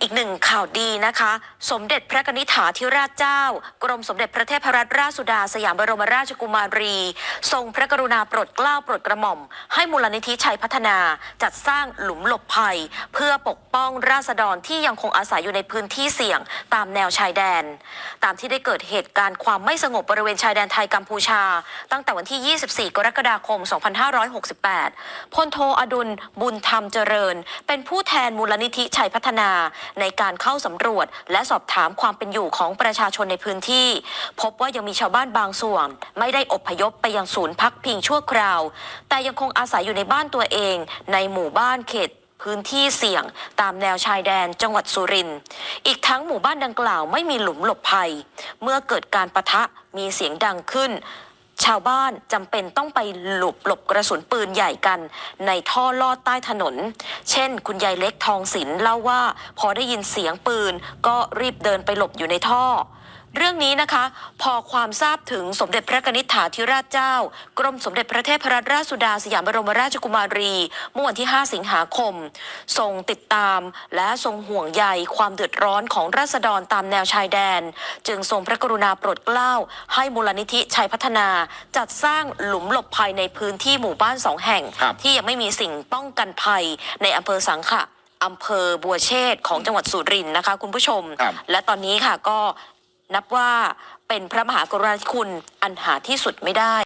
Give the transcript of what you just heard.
อีกหนึ่งข่าวดีนะคะ สมเด็จพระนิธิถาธิราชเจ้า กรมสมเด็จพระเทพรัตนราชสุดาสยามบรมราชกุมารี ทรงพระกรุณาโปรดเกล้าโปรดกระหม่อม ให้มูลนิธิชัยพัฒนาจัดสร้างหลุมหลบภัย เพื่อปกป้องราษฎรที่ยังคงอาศัยอยู่ในพื้นที่เสี่ยงตามแนวชายแดน ตามที่ได้เกิดเหตุการณ์ความไม่สงบบริเวณชายแดนไทยกัมพูชา ตั้งแต่วันที่ 24 กรกฎาคม 2568พลโทอดุลบุญธรรมเจริญ เป็นผู้แทนมูลนิธิชัยพัฒนาในการเข้าสำรวจ และสอบถามความเป็นอยู่ของประชาชนในพื้นที่ พบว่ายังมีชาวบ้านบางส่วน ไม่ได้อพยพไปยังศูนย์พักพิงชั่วคราว แต่ยังคงอาศัยอยู่ในบ้านตัวเอง ในหมู่บ้านเขตพื้นที่เสี่ยงตามแนวชายแดนจังหวัดสุรินทร์ อีกทั้งหมู่บ้านดังกล่าวไม่มีหลุมหลบภัย เมื่อเกิดการประทะมีเสียงดังขึ้น ชาวบ้านจำเป็นต้องไปหลบหลบกระสุนปืนใหญ่กัน ในท่อลอดใต้ถนน เช่น คุณยายเล็กทองศิลเล่าว่า พอได้ยินเสียงปืน ก็รีบเดินไปหลบอยู่ในท่อ เรื่องนี้นะคะ พอความทราบถึงสมเด็จพระนิธิถาธิราชเจ้า กรมสมเด็จพระเทพรัตนราชสุดาสยามบรมราชกุมารีเมื่อวันที่ 5 สิงหาคม ทรงติดตาม และทรงห่วงใยความเดือดร้อนของราษฎรตามแนวชายแดน จึงทรงพระกรุณาโปรดเกล้า ให้มูลนิธิชัยพัฒนา จัดสร้างหลุมหลบภัยในพื้นที่หมู่บ้านสองแห่งครับที่ยังไม่มีสิ่งป้องกันภัยในอำเภอสังขะอำเภอบัวเชษฐ์ของจังหวัดสุรินทร์นะคะ คุณผู้ชมครับและตอนนี้ค่ะก็ นับว่าเป็นพระมหากรุณาธิคุณอันหาที่สุดไม่ได้